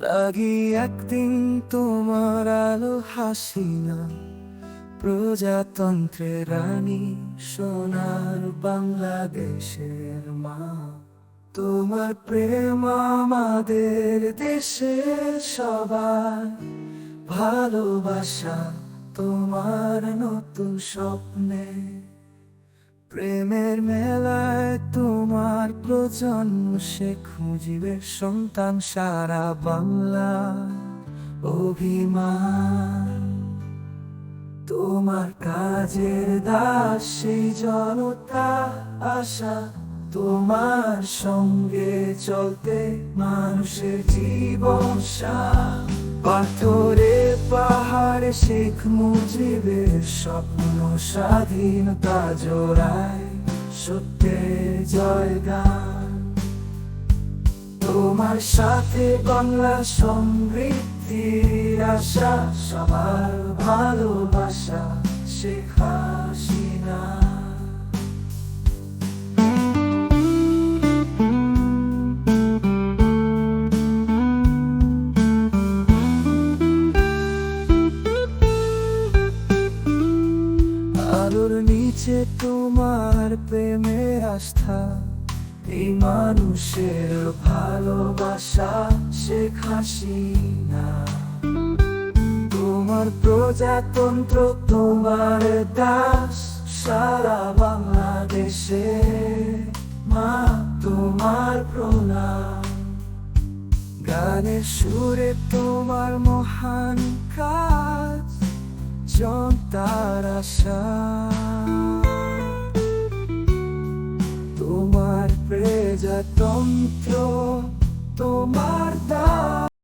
রাগি একদিন তোমার আলো হাসি না। প্রজাতন্ত্রের রানী সোনার বাংলাদেশের মা। তোমার প্রেম আমাদের দেশের সবার। ভালোবাসা তোমার নতুন স্বপ্নে। প্রজন্ম শেখ মুজিবের সন্তান সারা বাংলা অভিমান। তোমার কাজের দাস জনতা আশা, তোমার সঙ্গে চলতে মানুষের জীবন পাথরে পাহাড়ে শেখ মুজিবের স্বপ্ন স্বাধীনতা জোড়ায়। সত্যের তোমার সাথে বাংলা সমৃদ্ধির আশা সবার ভালোবাসা শেখ। আলোর নিচে তোমার প্রেমের আস্থা। এই মানুষের ভালোবাসা শেখ হাসিনা তোমার প্রজাতন্ত্র তোমার দাস সারা বাংলাদেশে। মা, তোমার প্রণাম। গানের সুরে তোমার মহান কাজ। জনতার আশা। তোমার প্রজাতন্ত্র তোমার দাস।